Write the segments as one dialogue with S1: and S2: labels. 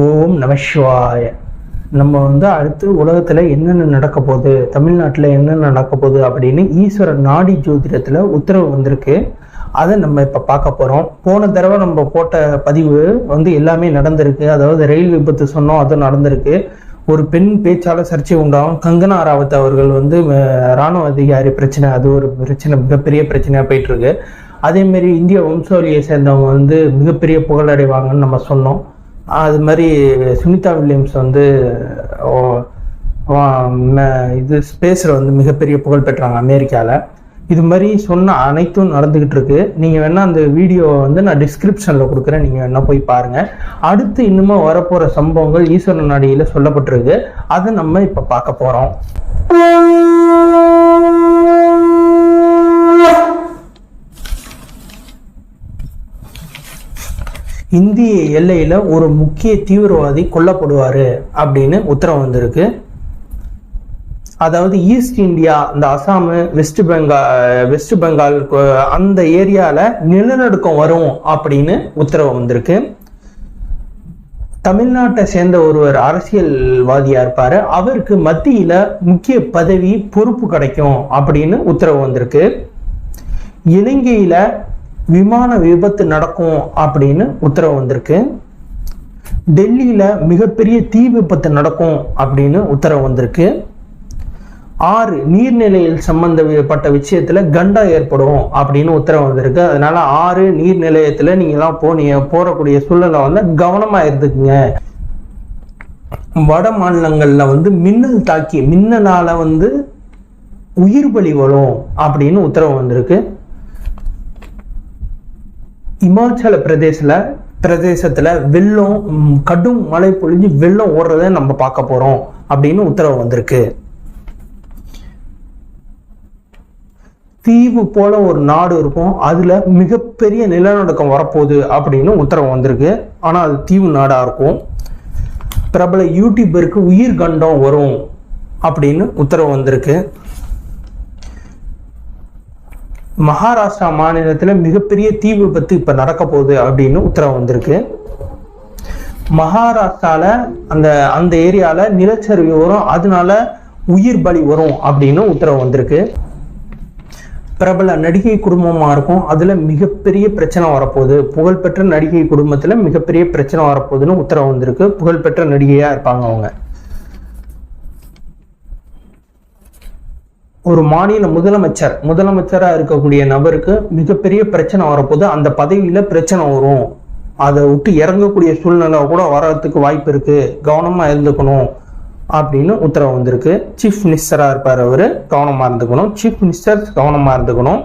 S1: ஓம் நமசிவாய நம்ம வந்து அடுத்து உலகத்தில் என்னென்ன நடக்க போகுது தமிழ்நாட்டில் என்னென்ன நடக்க போகுது அப்படின்னு ஈஸ்வரன் நாடி ஜோதிடத்தில் உத்தரவு வந்திருக்கு. அதை நம்ம இப்போ பார்க்க போகிறோம் போன தடவை நம்ம போட்ட பதிவு வந்து எல்லாமே நடந்திருக்கு. அதாவது ரயில் விபத்து சொன்னோம் அதுவும் நடந்திருக்கு. ஒரு பெண் பேச்சாளர் சர்ச்சை உண்டாகும். கங்கனா ராவத் அவர்கள் வந்து இராணுவ ராணுவ அதிகாரி பிரச்சனை அது ஒரு பிரச்சனை மிகப்பெரிய பிரச்சனையாக போயிட்டுருக்கு. அதேமாரி இந்திய வம்சாவளியை சேர்ந்தவங்க வந்து மிகப்பெரிய புகழடைவாங்கன்னு நம்ம சொன்னோம். அது மாதிரி சுனிதா வில்லியம்ஸ் வந்து இது ஸ்பேஸில் வந்து மிகப்பெரிய புகழ் பெற்றாங்க அமெரிக்காவில் இது மாதிரி சொன்ன அனைத்தும் நடந்துக்கிட்டு இருக்கு. நீங்கள் வேணால் அந்த வீடியோ வந்து நான் டிஸ்கிரிப்ஷனில் கொடுக்குறேன். நீங்கள் வேணால் போய் பாருங்கள் அடுத்து இன்னுமா வரப்போகிற சம்பவங்கள் ஈஸ்வரன் அடியில் சொல்லப்பட்டிருக்கு. அதை நம்ம இப்போ பார்க்க போகிறோம் இந்திய எல்லையில் ஒரு முக்கிய தீவிரவாதி கொல்லப்படுவார் அப்படின்னு உத்தரவு வந்திருக்கு. அதாவது ஈஸ்ட் இந்தியா இந்த அசாமு வெஸ்ட் பெங்கால் வெஸ்ட் பெங்கால் அந்த ஏரியாவில் நிலநடுக்கம் வரும் அப்படின்னு உத்தரவு வந்திருக்கு. தமிழ்நாட்டை சேர்ந்த ஒருவர் அரசியல்வாதியா இருப்பாரு. அவருக்கு மத்தியில முக்கிய பதவி பொறுப்பு கிடைக்கும் அப்படின்னு உத்தரவு வந்திருக்கு. இலங்கையில விமான விபத்து நடக்கும் அப்படின்னு உத்தரவு வந்திருக்கு. டெல்லியில் மிகப்பெரிய தீ விபத்து நடக்கும் அப்படின்னு உத்தரவு வந்திருக்கு. ஆறு நீர்நிலையில் சம்பந்தப்பட்ட விஷயத்தில் கண்டா ஏற்படும் அப்படின்னு உத்தரவு வந்திருக்கு. அதனால ஆறு நீர் நீங்கள்லாம் போனீங்க போகக்கூடிய சூழலை வந்து கவனமாக இருந்துக்குங்க வட மாநிலங்களில் வந்து மின்னல் தாக்கி மின்னலால் வந்து உயிர் பலி வரும் அப்படின்னு உத்தரவு வந்திருக்கு. இமாச்சல பிரதேசல பிரதேசத்துல வெள்ளம் கடும் மழை பொழிஞ்சு வெள்ளம் ஓடுறத நம்ம பார்க்க போறோம் அப்படின்னு உத்தரவு வந்திருக்கு. தீவு போல ஒரு நாடு இருக்கும். அதுல மிகப்பெரிய நிலநடுக்கம் வரப்போகுது அப்படின்னு உத்தரவு வந்திருக்கு. ஆனா அது தீவு நாடா இருக்கும். பிரபல யூடியூபருக்கு உயிர் கண்டம் வரும் அப்படின்னு உத்தரவு வந்திருக்கு. மகாராஷ்டிரா மாநிலத்தில் மிகப்பெரிய தீ விபத்து இப்போ நடக்க போகுது அப்படின்னு உத்தரவு வந்திருக்கு. மகாராஷ்டிராவில் அந்த அந்த ஏரியாவில் நிலச்சரிவு வரும். அதனால உயிர் பலி வரும் அப்படின்னு உத்தரவு வந்திருக்கு. பிரபல நடிகை குடும்பமாக இருக்கும். அதில் மிகப்பெரிய பிரச்சனை வரப்போகுது. புகழ்பெற்ற நடிகை குடும்பத்தில் மிகப்பெரிய பிரச்சனை வரப்போகுதுன்னு உத்தரவு வந்திருக்கு. புகழ்பெற்ற நடிகையாக இருப்பாங்க அவங்க. ஒரு மாநில முதலமைச்சர் முதலமைச்சராக இருக்கக்கூடிய நபருக்கு மிகப்பெரிய பிரச்சனை வரப்போது அந்த பதவியில் பிரச்சனை வரும். அதை விட்டு இறங்கக்கூடிய சூழ்நிலை கூட வர்றதுக்கு வாய்ப்பு இருக்குது கவனமாக இருந்துக்கணும் அப்படின்னு உத்தரவு வந்திருக்கு. சீஃப் மினிஸ்டராக இருப்பார் அவர். கவனமாக இருந்துக்கணும். சீஃப் மினிஸ்டர் கவனமாக இருந்துக்கணும்.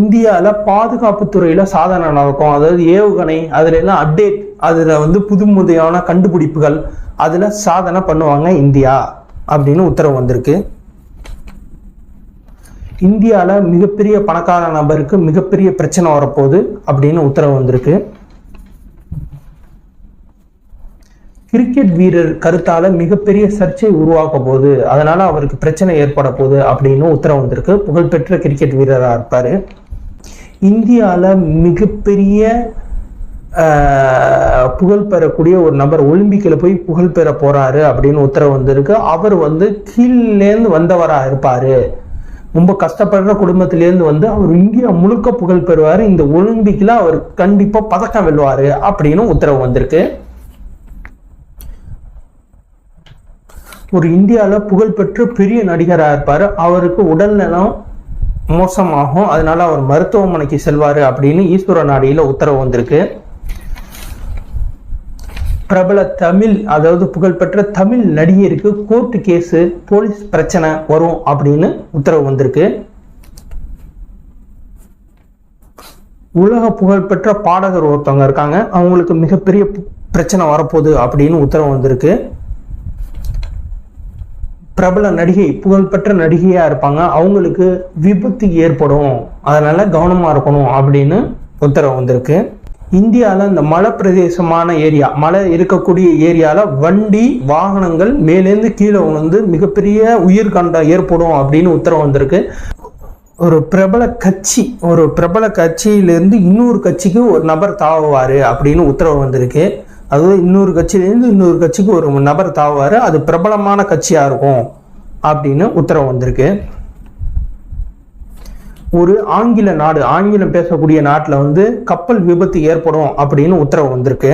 S1: இந்தியாவில் பாதுகாப்பு துறையில் சாதனை நடக்கும். அதாவது ஏவுகணை அதில் எல்லாம் அப்டேட் அதில் வந்து புதுமுதையான கண்டுபிடிப்புகள் அதில் சாதனை பண்ணுவாங்க இந்தியா. அப்படின்னு உத்தரவு வந்திருக்கு. இந்தியால மிகப்பெரிய பணக்கார நபருக்கு மிகப்பெரிய பிரச்சனை வரப்போகுது அப்படின்னு உத்தரவு வந்திருக்கு. கிரிக்கெட் வீரர் கருத்தால மிகப்பெரிய சர்ச்சை உருவாக்க போகுது. அதனால அவருக்கு பிரச்சனை ஏற்பட போகுது அப்படின்னு உத்தரவு வந்திருக்கு. புகழ்பெற்ற கிரிக்கெட் வீரரா இருப்பாரு. இந்தியால மிகப்பெரிய ஆஹ், புகழ் பெறக்கூடிய ஒரு நபர் ஒலிம்பிக்கில் போய் புகழ் பெற போகிறாரு அப்படின்னு உத்தரவு வந்திருக்கு. அவர் வந்து கீழேந்து வந்தவராக இருப்பார். ரொம்ப கஷ்டப்படுற குடும்பத்திலேருந்து வந்து அவர் இந்தியா முழுக்க புகழ் பெறுவார். இந்த ஒலிம்பிக்கில் அவர் கண்டிப்பாக பதக்கம் வெல்வார் அப்படின்னு உத்தரவு வந்திருக்கு. ஒரு இந்தியாவில் புகழ்பெற்ற பெரிய நடிகராக இருப்பார். அவருக்கு உடல்நலம் மோசமாகும். அதனால அவர் மருத்துவமனைக்கு செல்வார் அப்படின்னு ஈஸ்வர நாடியில் உத்தரவு வந்திருக்கு. பிரபல தமிழ் அதாவது புகழ்பெற்ற தமிழ் நடிகருக்கு கோர்ட்டு கேஸு போலீஸ் பிரச்சனை வரும் அப்படின்னு உத்தரவு வந்திருக்கு. உலக புகழ்பெற்ற பாடகர் ஒருத்தவங்க இருக்காங்க. அவங்களுக்கு மிகப்பெரிய பிரச்சனை வரப்போகுது அப்படின்னு உத்தரவு வந்திருக்கு. பிரபல நடிகை புகழ்பெற்ற நடிகையாக இருப்பாங்க. அவங்களுக்கு விபத்து ஏற்படும். அதனால கவனமாக இருக்கணும் அப்படின்னு உத்தரவு வந்திருக்கு. இந்தியாவில் இந்த மலை பிரதேசமான ஏரியா மலை இருக்கக்கூடிய ஏரியாவில் வண்டி வாகனங்கள் மேலேருந்து கீழே வந்து மிகப்பெரிய உயிர்கண்டம் ஏற்படும் அப்படின்னு உத்தரவு வந்திருக்கு. ஒரு பிரபல கட்சி ஒரு பிரபல கட்சியிலேருந்து இன்னொரு கட்சிக்கு ஒரு நபர் தாவுவார் அப்படின்னு உத்தரவு வந்திருக்கு. அதாவது இன்னொரு கட்சியிலேருந்து இன்னொரு கட்சிக்கு ஒரு நபர் தாவுவார். அது பிரபலமான கட்சியாக இருக்கும் அப்படின்னு உத்தரவு வந்திருக்கு. ஒரு ஆங்கில நாடு ஆங்கிலம் பேசக்கூடிய நாட்டில் வந்து கப்பல் விபத்து ஏற்படும் அப்படின்னு உத்தரவு வந்திருக்கு.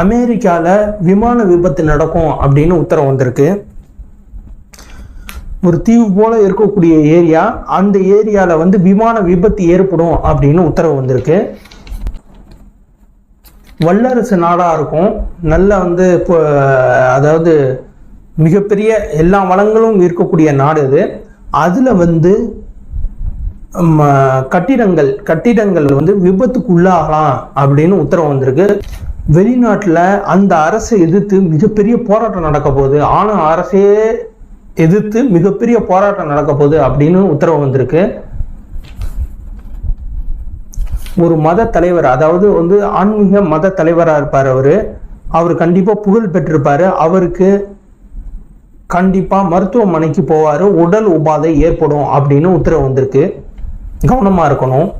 S1: அமெரிக்காவில் விமான விபத்து நடக்கும் அப்படின்னு உத்தரவு வந்திருக்கு. ஒரு தீவு போல இருக்கக்கூடிய ஏரியா அந்த ஏரியாவில் வந்து விமான விபத்து ஏற்படும் அப்படின்னு உத்தரவு வந்திருக்கு. வல்லரசு நாடாக இருக்கும். நல்ல வந்து இப்போ அதாவது மிகப்பெரிய எல்லா வளங்களும் இருக்கக்கூடிய நாடு அது. அதில் வந்து ம, கட்டிடங்கள் கட்டிடங்கள் வந்து விபத்துக்கு உள்ளாகலாம் அப்படின்னு உத்தரவு வந்திருக்கு. வெளிநாட்டில் அந்த அரசை எதிர்த்து மிகப்பெரிய போராட்டம் நடக்க போகுது. ஆனால் அரசே எதிர்த்து மிகப்பெரிய போராட்டம் நடக்க போகுது அப்படின்னு உத்தரவு வந்திருக்கு. ஒரு மத தலைவர் அதாவது வந்து ஆன்மீக மத தலைவராக இருப்பார் அவர். அவர் கண்டிப்பாக புகழ் பெற்றிருப்பார். அவருக்கு கண்டிப்பாக மருத்துவமனைக்கு போவார் உடல் உபாதை ஏற்படும் அப்படின்னு உத்தரவு வந்திருக்கு. கவனமாக இருக்கணும்.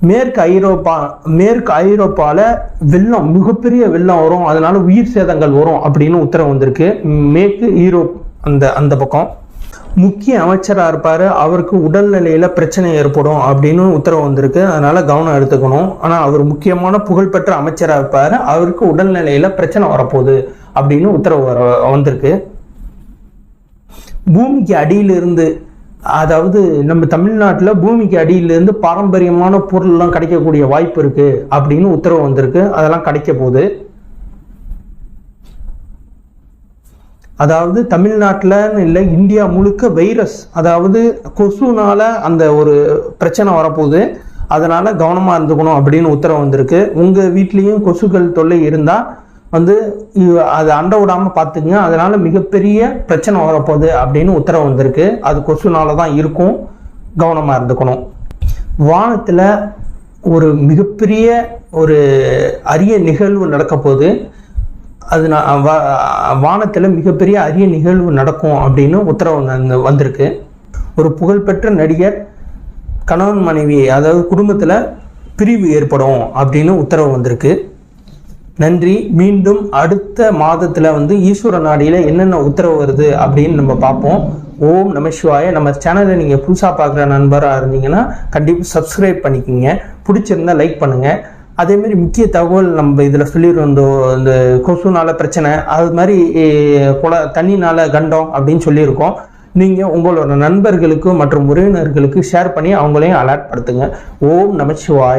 S1: மேற்கு ஐரோப்பா மேற்கு ஐரோப்பாவில் வெள்ளம் மிகப்பெரிய வெள்ளம் வரும். அதனால உயிர் சேதங்கள் வரும் அப்படின்னு உத்தரவு வந்திருக்கு. மேற்கு ஈரோப் அந்த அந்த பக்கம். முக்கிய அமைச்சராக இருப்பார். அவருக்கு உடல்நிலையில் பிரச்சனை ஏற்படும் அப்படின்னு உத்தரவு வந்திருக்கு. அதனால கவனம் எடுத்துக்கணும். ஆனால் அவர் முக்கியமான புகழ்பெற்ற அமைச்சராக இருப்பார். அவருக்கு உடல்நிலையில் பிரச்சனை வரப்போகுது. அப்படின்னு உத்தரவு வர வந்திருக்கு. பூமிக்கு அடியிலிருந்து அதாவது நம்ம தமிழ்நாட்டில் பூமிக்கு அடியிலிருந்து பாரம்பரியமான பொருள்லாம் கிடைக்கக்கூடிய வாய்ப்பு இருக்கு அப்படின்னு உத்தரவு வந்திருக்கு. அதெல்லாம் கிடைக்க போகுது. அதாவது தமிழ்நாட்டில்னு இல்லை இந்தியா முழுக்க வைரஸ் அதாவது கொசுனால அந்த ஒரு பிரச்சனை வரப்போகுது. அதனால கவனமாக இருந்துக்கணும் அப்படின்னு உத்தரவு வந்திருக்கு. உங்கள் வீட்லேயும் கொசுக்கள் தொல்லை இருந்தால் வந்து அது அதை அண்ட விடாமல் பார்த்துக்குங்க. அதனால் மிகப்பெரிய பிரச்சனை வரப்போகுது அப்படின்னு உத்தரவு வந்திருக்கு. அது கொசுனால தான் இருக்கும். கவனமாக இருந்துக்கணும். வானத்தில் ஒரு மிகப்பெரிய ஒரு அரிய நிகழ்வு நடக்க போகுது. அது நான் வானத்தில் மிகப்பெரிய அரிய நிகழ்வு நடக்கும் அப்படின்னு உத்தரவு வந்து- வந்திருக்கு. ஒரு புகழ்பெற்ற நடிகர் கணவன் மனைவி அதாவது குடும்பத்தில் பிரிவு ஏற்படும் அப்படின்னு உத்தரவு வந்திருக்கு. நன்றி. மீண்டும் அடுத்த மாதத்தில் வந்து ஈஸ்வர நாடியில் என்னென்ன உத்தரவு வருது அப்படின்னு நம்ம பார்ப்போம். ஓம் நம சிவாய. நம்ம சேனலை நீங்கள் புதுசாக பார்க்குற நண்பராக இருந்தீங்கன்னா கண்டிப்பாக சப்ஸ்கிரைப் பண்ணிக்கோங்க. பிடிச்சிருந்தா லைக் பண்ணுங்கள் அதேமாரி முக்கிய தகவல் நம்ம இதில் சொல்லியிருந்தோம். இந்த கொசுனால பிரச்சனை அது மாதிரி குல தண்ணினால கண்டம் அப்படின்னு சொல்லியிருக்கோம். நீங்கள் உங்களோட நண்பர்களுக்கு மற்றும் உறவினர்களுக்கு ஷேர் பண்ணி அவங்களையும் அலர்ட் படுத்துங்க. ஓம் நமச்சிவாய்